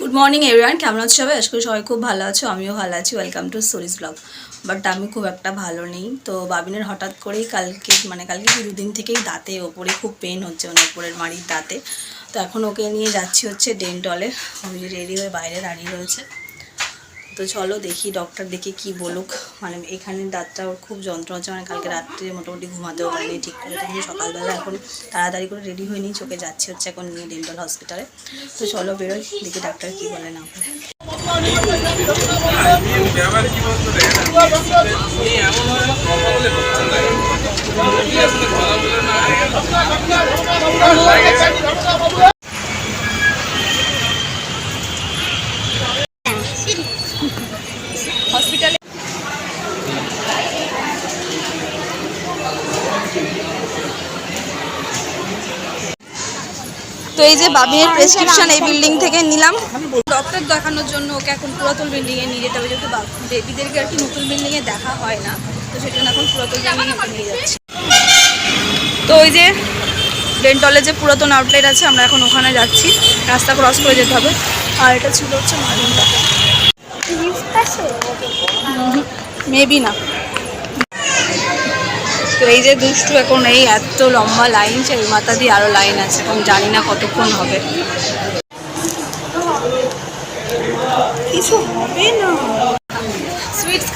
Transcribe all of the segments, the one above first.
Good morning everyone কেমন আছো সবাই? আজকে সবাই খুব ভালো আছো, আমিও ভালো আছি। Welcome to Sori's blog but আমি খুব একটা ভালো নেই। তো বাবিনের হঠাৎ করেই কালকে মানে কালকে দুদিন থেকেই দাঁতে, ওপরে খুব পেন হচ্ছে মানে ওপরের মাড়ির দাঁতে। তো এখন ওকে নিয়ে যাচ্ছি হচ্ছে ডেন্টলে আমি রেডি হয়ে বাইরে দাঁড়িয়ে রয়েছে। তো চলো দেখি ডক্টর দেখে কি বলুক। মানে এখানে দাঁতটা ওর খুব যন্ত্রণা হচ্ছে মানে কালকে রাত্রে মোটামুটি ঘুমাতেও পারিনি ঠিক করে। তখন সকালবেলা এখন তাড়াতাড়ি করে রেডি হয়ে নিই, চোখে যাচ্ছি হচ্ছে এখন নিয়ে ডেন্টাল হসপিটালে তো চলো বেরোই, দেখি ডাক্তার কি বলে না বলে হসপিটালে তো এই যে বাবিনের প্রেসক্রিপশন এই বিল্ডিং থেকে নিলাম। ডক্টর দেখানোর জন্য ওকে এখন পুরাতন বিল্ডিংয়ে নিয়ে যেতে হবে যেহেতু বেবিদেরকে আর কি নতুন বিল্ডিংয়ে দেখা হয় না তো সেজন্য এখন পুরাতন বিল্ডিংয়ে নিয়ে যাচ্ছি। তো ওই যে ডেন্টলে যে পুরাতন আউটলেট আছে আমরা এখন ওখানে যাচ্ছি। রাস্তা ক্রস করে যেতে হবে। আর এটা ছিল হচ্ছে মেবি না। তো এই যে দুষ্টু এখন এই এত লম্বা লাইন, সেই মাথা দিয়ে আরও লাইন আছে এখন জানি না কতক্ষণ হবে। সুইটস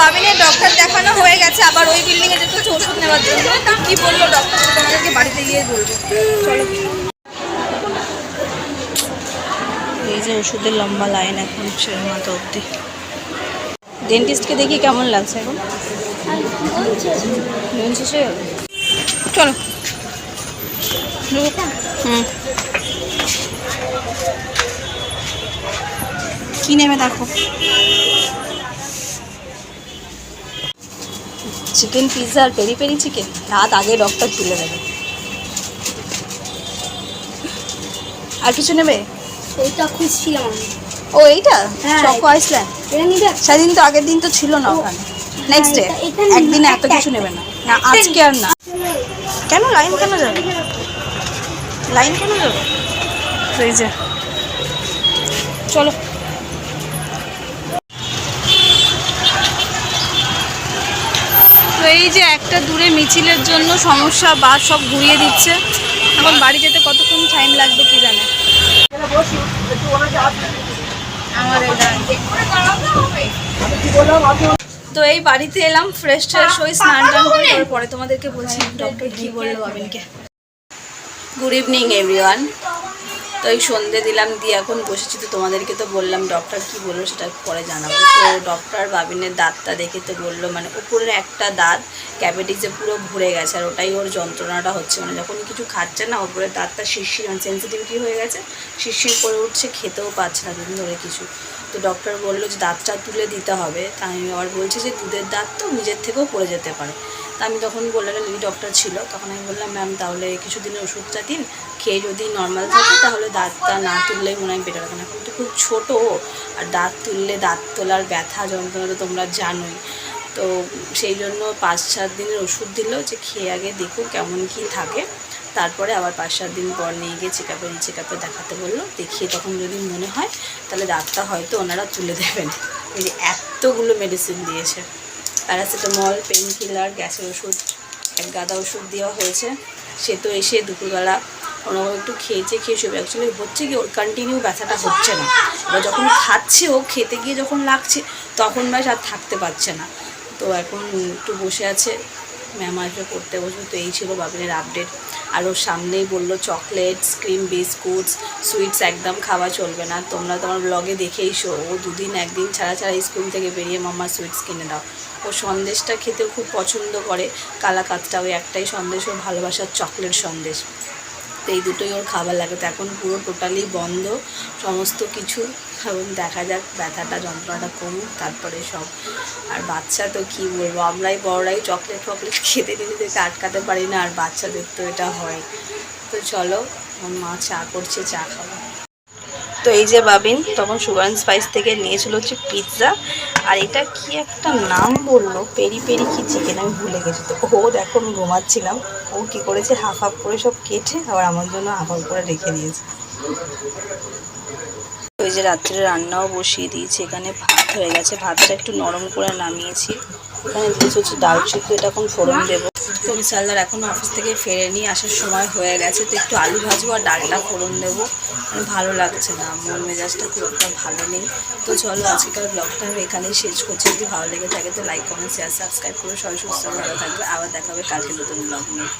বাবিনের ডক্টর দেখানো হয়ে গেছে, আবার ওই ওষুধ নেওয়ার কি বলব। এই যে ওষুধের লম্বা লাইন এখন সেই মাথা অবধি। ডেন্টিস্টকে দেখি কেমন লাগছে এখন? চলো। হুম। কি নেবে দেখো? চিকেন পিৎজা আর পেরি পেরি চিকেন রাত আগে ডক্টর তুলে দেবে। আর কিছু নেবে? ওইটা খুঁজছিলাম আমি। ও এইটা? হ্যাঁ। চকো আইসল্যান্ড এটা নিবে সেদিন তো আগের দিন তো ছিল না ওখানে। নেক্সট ডে একদিনে এত একটা- কিছু নেবে না। না আজকে আর না। কেন লাইন কেন যাবে? লাইন কেন যাবে? এই যে। চলো। তো এই যে একটা দূরে মিছিলের জন্য সমস্যা বাস সব ঘুরিয়ে দিচ্ছে। এখন বাড়ি যেতে কতক্ষণ টাইম লাগবে কি জানে। তো এই বাড়িতে এলাম ফ্রেশ ট্রেশ হয়ে স্নান টান করার পরে তোমাদেরকে বলছি ডক্টর কি বলল বাবিনকে গুড ইভিনিং এভরিওয়ান তো এই সন্ধে দিলাম, দিয়ে এখন বসেছি তো তোমাদেরকে তো বললাম, ডক্টর কি বলল সেটা পরে জানাব। তো ডক্টর বাবিনের দাঁতটা দেখে তো বলল মানে উপরের একটা দাঁত ক্যাবেটিক্সে পুরো ভরে গেছে, আর ওটাই ওর যন্ত্রণাটা হচ্ছে। মানে যখন কিছু খাচ্ছে না উপরের দাঁতটা শিরশির মানে সেন্সিটিভিটি হয়ে গেছে, শিরশির করে উঠছে, খেতেও পাচ্ছে না দুদিন ধরে কিছু। তো ডক্টর বলল যে, দাঁতটা তুলে দিতে হবে। তা আমি আবার বলছি যে, দুধের দাঁত তো নিজের থেকেও পড়ে যেতে পারে। তা আমি তখন বললাম লেডি ডক্টর ছিল। তখন আমি বললাম, ম্যাম, তাহলে কিছুদিনের ওষুধটা দিন। খেয়ে যদি নর্মাল থাকে, তাহলে দাঁতটা না তুললেই মনে হয় বেটার এখন এখন তো খুব ছোটো, আর দাঁত তুললে দাঁত তোলার ব্যথা যন্ত্রণা তো তোমরা জানোই। তো সেই জন্য পাঁচ সাত দিনের ওষুধ দিল যে খেয়ে আগে দেখুক কেমন কি থাকে। তারপরে আবার পাঁচ সাত দিন পর নিয়ে গিয়ে চেক আপে চেক আপে দেখাতে বলল। দেখিয়ে তখন যদি মনে হয়, তাহলে দাঁতটা হয়তো ওনারা তুলে দেবেন। এই যে এতগুলো মেডিসিন দিয়েছে। প্যারাসিটামল পেন কিলার গ্যাসের ওষুধ, এক গাদা ওষুধ দেওয়া হয়েছে। সে তো এসে দুপুরবেলা ওরকম একটু খেয়েছে, খেয়ে শুয়ে অ্যাকচুয়ালি হচ্ছে কি, ওর কন্টিনিউ ব্যথাটা হচ্ছে না। এবার যখন খাচ্ছে ও, খেতে গিয়ে যখন লাগছে, তখন ব্যাস আর থাকতে পারছে না। তো এখন একটু বসে আছে। ম্যাম আসবে করতে বসবে। তো এই ছিল বাবিনের আপডেট আর ওর সামনেই বলল চকলেটস ক্রিম বিস্কুটস সুইটস একদম খাওয়া চলবে না। তোমরা তোমার ব্লগে দেখেইছো ও দুদিন একদিন ছাড়া ছাড়া স্কুল থেকে বেরিয়ে মাম্মা সুইটস কিনে দাও। ও সন্দেশটা খেতেও খুব পছন্দ করে। কালাকাতটা ওই একটাই সন্দেশ। ও ভালোবাসার চকলেট সন্দেশ। তো এই দুটোই ওর খাবার লাগে। তো এখন পুরো টোটালি বন্ধ। সমস্ত কিছু। এবং দেখা যাক, ব্যথাটা, যন্ত্রণাটা কমুক, তারপরে সব। আর বাচ্চা তো কি বলব? আমরাই বড়রাই চকলেট ফকলেট খেতে নিজেদেরকে আটকাতে পারি না। আর বাচ্চাদের তো এটা হয়। তো চলো, মা চা করছে, চা খাব। তো এই যে বাবিন, তখন সুগার অ্যান্ড স্পাইস থেকে নিয়েছিল হচ্ছে পিৎজা আর এটা কি একটা নাম বলল? পেরি পেরি কি চিকেন আমি ভুলে গেছি তো। ও দেখো, আমি ঘুমাচ্ছিলাম। ও কি করেছে? হাফ হাফ করে সব কেটে আবার আমার জন্য হাফ হাফ করে রেখে দিয়েছে। ওই যে রাত্রে রান্নাও বসিয়ে দিয়েছি। এখানে ভাত হয়ে গেছে। ভাতটা একটু নরম করে নামিয়েছি। এখানে দিয়েছি হচ্ছে ডাল সিদ্ধ এটা এখন ফোড়ন দেবো। তো বিশালদার এখনও অফিস থেকে ফেরেনি, আসার সময় হয়ে গেছে, তো একটু আলু ভাজবো আর ডালটা ফোড়ন দেবো। মানে ভালো লাগছে না, মন মেজাজটা খুব একটা ভালো নেই। তো চলো আজকের ব্লগটা আমি এখানেই শেষ করছি। যদি ভালো লেগে থাকে তো লাইক কমেন্ট শেয়ার সাবস্ক্রাইব করে সবাই সুস্থ ভালো থাকবে। আবার দেখাবে কালকে নতুন ব্লগ নিয়ে।